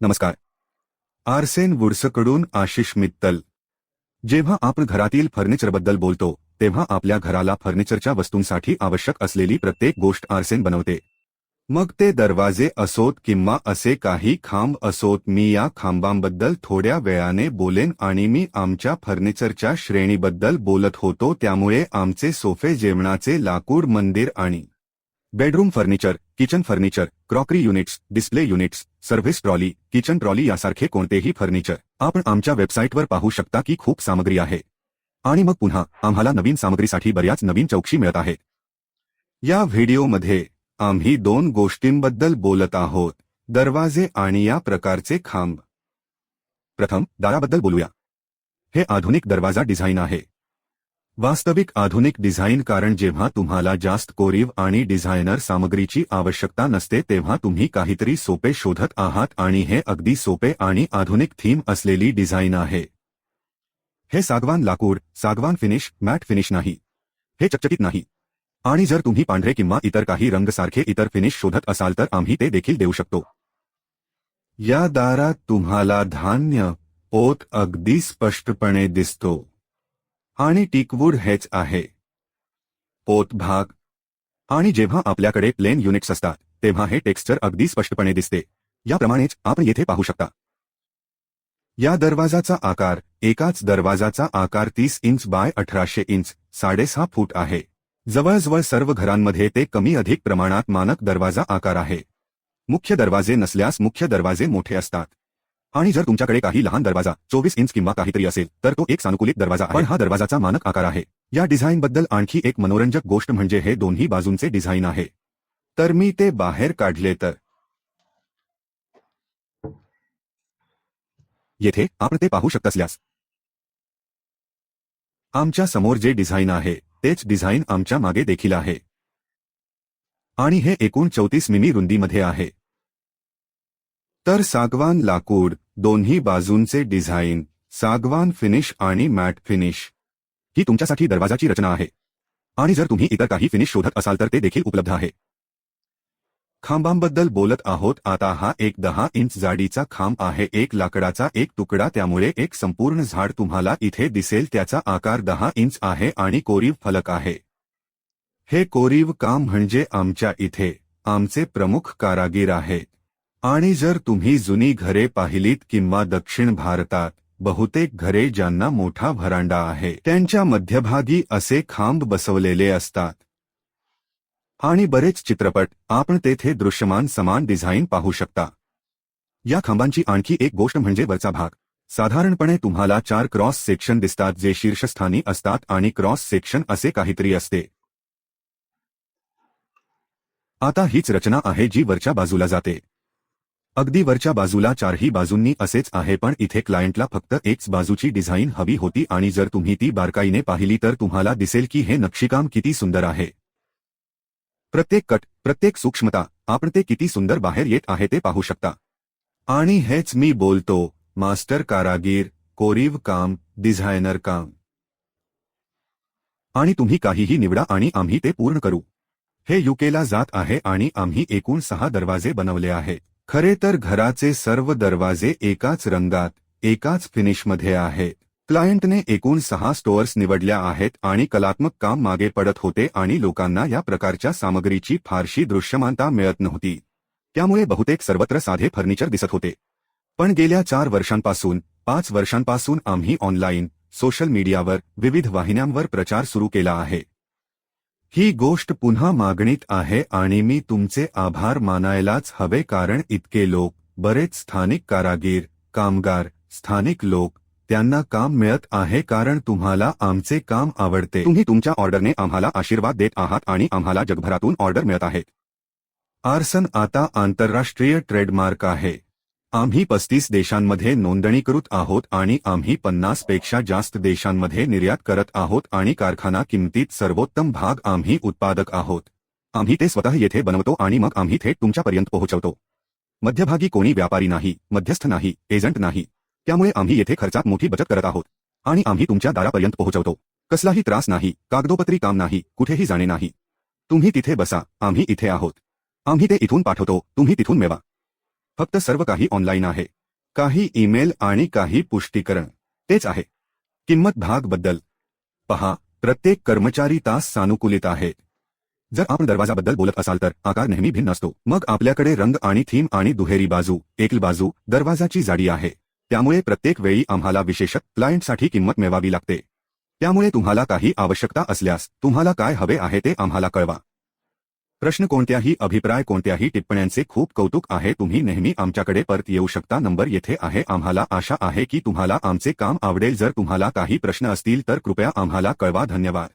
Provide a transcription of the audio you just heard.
नमस्कार. आरसेन वुडसकडून आशिष मित्तल. जेव्हा आपण घरातील फर्निचरबद्दल बोलतो तेव्हा आपल्या घराला फर्निचरच्या वस्तूंसाठी आवश्यक असलेली प्रत्येक गोष्ट आरसेन बनवते. मग ते दरवाजे असोत किंवा असे काही खांब असोत मी या खांबांबद्दल थोड्या वेळाने बोलेन आणि मी आमच्या फर्निचरच्या श्रेणीबद्दल बोलत होतो त्यामुळे आमचे सोफे जेवणाचे लाकूड मंदिर आणि bedroom furniture kitchen furniture, crockery units, display units service trolley, kitchen trolley यासारखे कोणतेही फर्निचर. आपण आमच्या वेबसाईटवर पाहू शकता की खूप सामग्री आहे. आणि मग पुन्हा आम्हाला नवीन सामग्रीसाठी बऱ्याच नवीन चौकशी मिळत आहेत या व्हिडिओमध्ये आम्ही दोन गोष्टींबद्दल बोलत आहोत. दरवाजे आणि या प्रकारचे खांब. प्रथम, दाराबद्दल बोलूया. हे आधुनिक दरवाज़ा डिझाईन आहे. वास्तविक आधुनिक डिझाईन कारण जेव्हा तुम्हाला जास्त कोरीव आणि डिझायनर सामग्रीची आवश्यकता नसते तेव्हा तुम्ही काहीतरी सोपे शोधत आहात आणि हे अगदी सोपे आणि आधुनिक थीम असलेली डिझाईन आहे. हे सागवान लाकूड सागवान फिनिश मॅट फिनिश नाही. हे चकचकीत नाही. आणि जर तुम्ही पांढरे किंवा इतर काही रंगसारखे इतर फिनिश शोधत असाल तर आम्ही ते देखील देऊ शकतो. या दारात तुम्हाला धान्य ओत अगदी स्पष्टपणे दिसतो. आणि टिकवूड हेच आहे. पोत भाग. आणि जेव्हा आपल्याकडे प्लेन युनिट्स असतात तेव्हा हे टेक्स्चर अगदी स्पष्टपणे दिसते. याप्रमाणेच आपण येथे पाहू शकता. या दरवाजाचा आकार एकाच दरवाजाचा आकार तीस इंच बाय अठराशे इंच साडेसहा फूट आहे. जवळजवळ सर्व घरांमध्ये ते कमी अधिक प्रमाणात मानक दरवाजा आकार आहे. मुख्य दरवाजे नसल्यास मुख्य दरवाजे मोठे असतात. आणि जर तुमच्याकडे काही लहान दरवाज़ा, चोवीस इंच किंवा काहीतरी असेल, तर तो एक सानुकूलित दरवाज़ा आहे. हा दरवाजाचा मानक आकार आहे. या डिझाईनबद्दल आणखी एक मनोरंजक गोष्ट म्हणजे हे दोन्ही बाजूंचे डिझाईन आहे. तर मी ते बाहेर काढले तर. येथे आपण ते पाहू शकत असल्यास आमच्या समोर जे डिझाईन आहे, तेच डिझाईन आमच्या मागे देखील आहे. आणि हे एकूण चौतीस मिमी रुंदीमध्ये आहे. तर सागवान लाकूड, दोन्ही बाजूंचे डिझाईन, सागवान फिनिश आणि मॅट फिनिश. ही तुमच्यासाठी दरवाजाची रचना आहे. आणि जर तुम्ही इतर काही फिनिश शोधत असाल तर ते देखील उपलब्ध आहे. खांबांबद्दल बोलत आहोत, आता हा एक दहा इंच जाडीचा खांब आहे, एक लाकडाचा एक तुकडा, त्यामुळे एक संपूर्ण झाड तुम्हाला इथे दिसेल, त्याचा आकार दहा इंच आहे आणि कोरीव फलक आहे. हे कोरीव काम म्हणजे आमच्या इथे, आमचे प्रमुख कारागीर आहेत. आणि जर तुम्ही जुनी घरे पाहिलीत किंवा दक्षिण भारतात बहुतेक घरे ज्यांना मोठा व्हरांडा आहे त्यांच्या मध्यभागी असे खांब बसवलेले असतात. आणि बरेच चित्रपट आपण तेथे दृश्यमान समान डिझाईन पाहू शकता. या खांबांची आणखी एक गोष्ट म्हणजे वरचा भाग. साधारणपणे तुम्हाला चार क्रॉस सेक्शन दिसतात जे शीर्षस्थानी असतात आणि क्रॉस सेक्शन असे काहीतरी असते. आता हीच रचना आहे जी वरच्या बाजूला जाते. अगदी वरच्या बाजूला चारही बाजूंनी असेच आहे पण इथे क्लायंटला फक्त एकच बाजूची डिझाईन हवी होती आणि जर तुम्ही ती बारकाईने पाहिली तर तुम्हाला दिसेल की हे नक्षीकाम किती सुंदर आहे. प्रत्येक कट प्रत्येक सूक्ष्मता आपण ते किती सुंदर बाहेर येत आहे ते पाहू शकता. आणि हेच मी बोलतो मास्टर कारागीर कोरीव काम डिझायनर काम. आणि तुम्ही काहीही निवडा आणि आम्ही ते पूर्ण करू. हे युकेला जात आहे आणि आम्ही एकूण सहा दरवाजे बनवले आहेत. खरे तर घराचे सर्व दरवाजे एकाच रंगात एकाच फिनिशमध्ये आहेत. क्लायंटने एकूण सहा स्टोअर्स निवडल्या आहेत आणि कलात्मक काम मागे पडत होते आणि लोकांना या प्रकारच्या सामग्रीची फारशी दृश्यमानता मिळत नव्हती. त्यामुळे बहुतेक सर्वत्र साधे फर्निचर दिसत होते. पण गेल्या चार वर्षांपासून पाच वर्षांपासून आम्ही ऑनलाईन सोशल मीडियावर विविध वाहिन्यांवर प्रचार सुरू केला आहे. ही गोष्ट पुन्हा मागणीत आहे आणि मी तुमचे आभार मानायलाच हवे कारण इतके लोक बरेच स्थानिक कारागीर कामगार स्थानिक लोक त्यांना काम मिळत आहे कारण तुम्हाला आमचे काम आवडते. तुम्ही तुमच्या ऑर्डरने आम्हाला आशीर्वाद देत आहात आणि आम्हाला जगभरातून ऑर्डर मिळत आहेत. आर्सन आता आंतरराष्ट्रीय ट्रेडमार्क आहे. आम्ही पस्तीस देशांमध्ये नोंदणीकृत आहोत आणि आम्ही पन्नासपेक्षा जास्त देशांमध्ये निर्यात करत आहोत आणि कारखाना किमतीत सर्वोत्तम भाग आम्ही उत्पादक आहोत. आम्ही ते स्वतः येथे बनवतो आणि मग आम्ही थेट तुमच्यापर्यंत पोहोचवतो. मध्यभागी कोणी व्यापारी नाही मध्यस्थ नाही एजंट नाही. त्यामुळे आम्ही येथे खर्चात मोठी बचत करत आहोत. आणि आम्ही तुमच्या दारापर्यंत पोहोचवतो. कसलाही त्रास नाही कागदोपत्री काम नाही कुठेही जाणे नाही. तुम्ही तिथे बसा आम्ही इथे आहोत. आम्ही ते इथून पाठवतो तुम्ही तिथून मेवा. फक्त सर्व काही ऑनलाईन आहे. काही ईमेल आणि काही पुष्टीकरण. तेच आहे. किंमत भागबद्दल पहा प्रत्येक कर्मचारी तास सानुकूलित आहे. जर आपण दरवाजाबद्दल बोलत असाल तर आकार नेहमी भिन्न असतो. मग आपल्याकडे रंग आणि थीम आणि दुहेरी बाजू एकल बाजू दरवाजाची जाडी आहे. त्यामुळे प्रत्येक वेळी आम्हाला विशेषक क्लायंटसाठी किंमत मिळवावी लागते. त्यामुळे तुम्हाला काही आवश्यकता असल्यास तुम्हाला काय हवे आहे ते आम्हाला कळवा. प्रश्न कोणत्याही अभिप्राय कोणत्याही टिप्पण्यांचे खूप कौतुक आहे. तुम्ही नेहमी आमच्याकडे परत येऊ शकता. नंबर येथे आहे. आम्हाला आशा आहे की तुम्हाला आमचे काम आवडेल. जर तुम्हाला काही प्रश्न असतील तर कृपया आम्हाला कळवा. धन्यवाद.